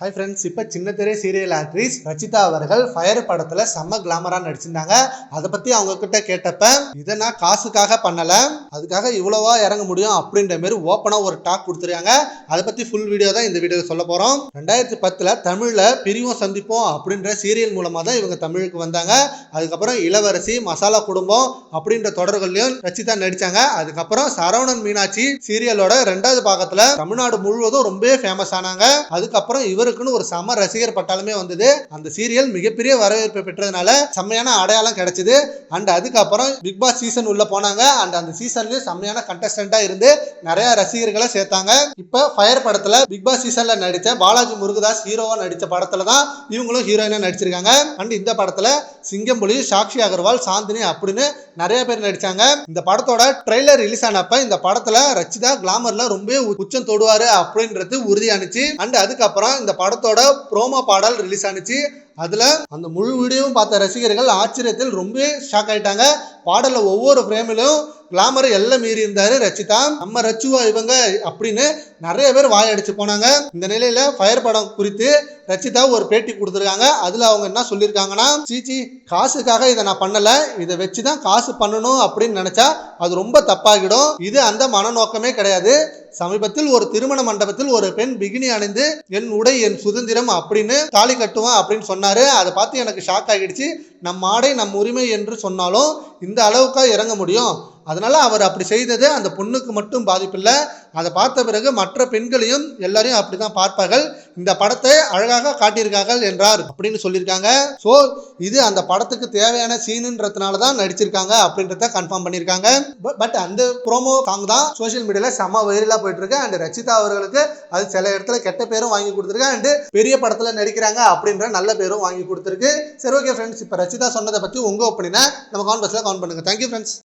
Hi friends இப்போ சின்ன திரை சீரியல் ஆக்ட்ரிஸ் ரச்சிதா அவர்கள் ஃபயர் படத்தில் செம்ம கிளாமராக நடிச்சிருந்தாங்க. அதை பற்றி அவங்க கிட்ட கேட்டப்ப இதை நான் காசுக்காக பண்ணலை. அதுக்காக இவ்வளோவா இறங்க முடியும் அப்படின்ற மாதிரி ஓப்பனாக ஒரு டாக் கொடுத்துருக்காங்க. அதை பற்றி ஃபுல் வீடியோ தான் இந்த வீடியோ சொல்ல போகிறோம் ரெண்டாயிரத்தி பத்தில் தமிழில் பிரிவும் சந்திப்போம் அப்படின்ற சீரியல் மூலமாக தான் இவங்க தமிழுக்கு வந்தாங்க. அதுக்கப்புறம் இளவரசி மசாலா குடும்பம் அப்படின்ற தொடர்கள்லையும் ரச்சிதா நடித்தாங்க அதுக்கப்புறம் சரவணன் மீனாட்சி சீரியலோட ரெண்டாவது பாகத்தில் தமிழ்நாடு முழுவதும் ரொம்பவே ஃபேமஸ் ஆனாங்க. அதுக்கப்புறம் இவர் இவருக்குன்னு ஒரு சம ரசிகர் பட்டாலுமே வந்தது. அந்த சீரியல் மிகப்பெரிய வரவேற்பை பெற்றதுனால செம்மையான அடையாளம் கிடைச்சது. அண்ட் அதுக்கப்புறம் பிக் பாஸ் சீசன் உள்ள போனாங்க. அண்ட் அந்த சீசன்லயும் செம்மையான கண்டஸ்டண்டா இருந்து நிறைய ரசிகர்களை சேர்த்தாங்க. இப்ப ஃபயர் படத்துல பிக் பாஸ் சீசன்ல நடிச்ச பாலாஜி முருகதாஸ் ஹீரோவா நடிச்ச படத்துல தான் இவங்களும் ஹீரோயினா நடிச்சிருக்காங்க. அண்ட் இந்த படத்துல சிங்கம்புலி சாக்ஷி அகர்வால் சாந்தினி அப்படின்னு நிறைய பேர் நடிச்சாங்க. இந்த படத்தோட ட்ரெய்லர் ரிலீஸ் ஆனப்ப இந்த படத்துல ரச்சிதா கிளாமர்ல ரொம்ப உச்சம் தொடுவாரு அப்படின்றது உறுதியானுச்சு. அண்ட் அதுக்கப்புறம் இந்த படத்தோட ப்ரோமோ பாடல் ரிலீஸ் ஆனுச்சு. அதில் அந்த முழு வீடியோவும் பார்த்த ரசிகர்கள் ஆச்சரியத்தில் ரொம்ப ஷாக் ஆயிட்டாங்க. பாடலில் ஒவ்வொரு ஃப்ரேமிலும் கிளாமர் எல்லாம் மீறி இருந்தார் ரச்சிதா. நம்ம ரச்சுவா இவங்க அப்படின்னு நிறைய பேர் வாயடிச்சு போனாங்க. இந்த நிலையில ஃபயர் படம் குறித்து ரச்சிதா ஒரு பேட்டி கொடுத்துருக்காங்க. அதில் அவங்க என்ன சொல்லியிருக்காங்கன்னா சீச்சி காசுக்காக இதை நான் பண்ணலை. இதை வச்சு தான் காசு பண்ணணும் அப்படின்னு நினச்சா அது ரொம்ப தப்பாகிடும். இது அந்த மனநோக்கமே கிடையாது. சமீபத்தில் ஒரு திருமண மண்டபத்தில் ஒரு பெண் பிகினி அணிந்து என் உடை என் சுதந்திரம் அப்படின்னு தாலி கட்டுவான் அப்படின்னு சொன்னாரு. அதை பார்த்து எனக்கு ஷாக் ஆகிடுச்சு. நம் ஆடை நம் உரிமை என்று சொன்னாலும் இந்த அளவுக்கா இறங்க முடியும்? அதனால் அவர் அப்படி செய்தது அந்த பொண்ணுக்கு மட்டும் பாதிப்பில்லை. அதை பார்த்த பிறகு மற்ற பெண்களையும் எல்லாரையும் அப்படிதான் பார்ப்பார்கள். இந்த படத்தை அழகாக காட்டியிருக்கார்கள் என்றார் அப்படின்னு சொல்லியிருக்காங்க. ஸோ இது அந்த படத்துக்கு தேவையான சீனுன்றதுனால தான் நடிச்சிருக்காங்க அப்படின்றத கன்ஃபார்ம் பண்ணியிருக்காங்க. பட் அந்த ப்ரோமோ சாங் தான் சோஷியல் மீடியாவில் செம வைரலாக போயிட்டு இருக்கு அண்ட் ரச்சிதா அவர்களுக்கு அது சில இடத்துல கெட்ட பேரும் வாங்கி கொடுத்துருக்கு. அண்ட் பெரிய படத்தில் நடிக்கிறாங்க அப்படின்ற நல்ல பேரும் வாங்கி கொடுத்துருக்கு. சரி ஓகே ஃப்ரெண்ட்ஸ் இப்போ ரச்சிதா சொன்னதை பற்றி உங்க ஒப்பீனியனை நம்ம கான்பர்ஸில் கவுண்ட் பண்ணுங்க. Thank you friends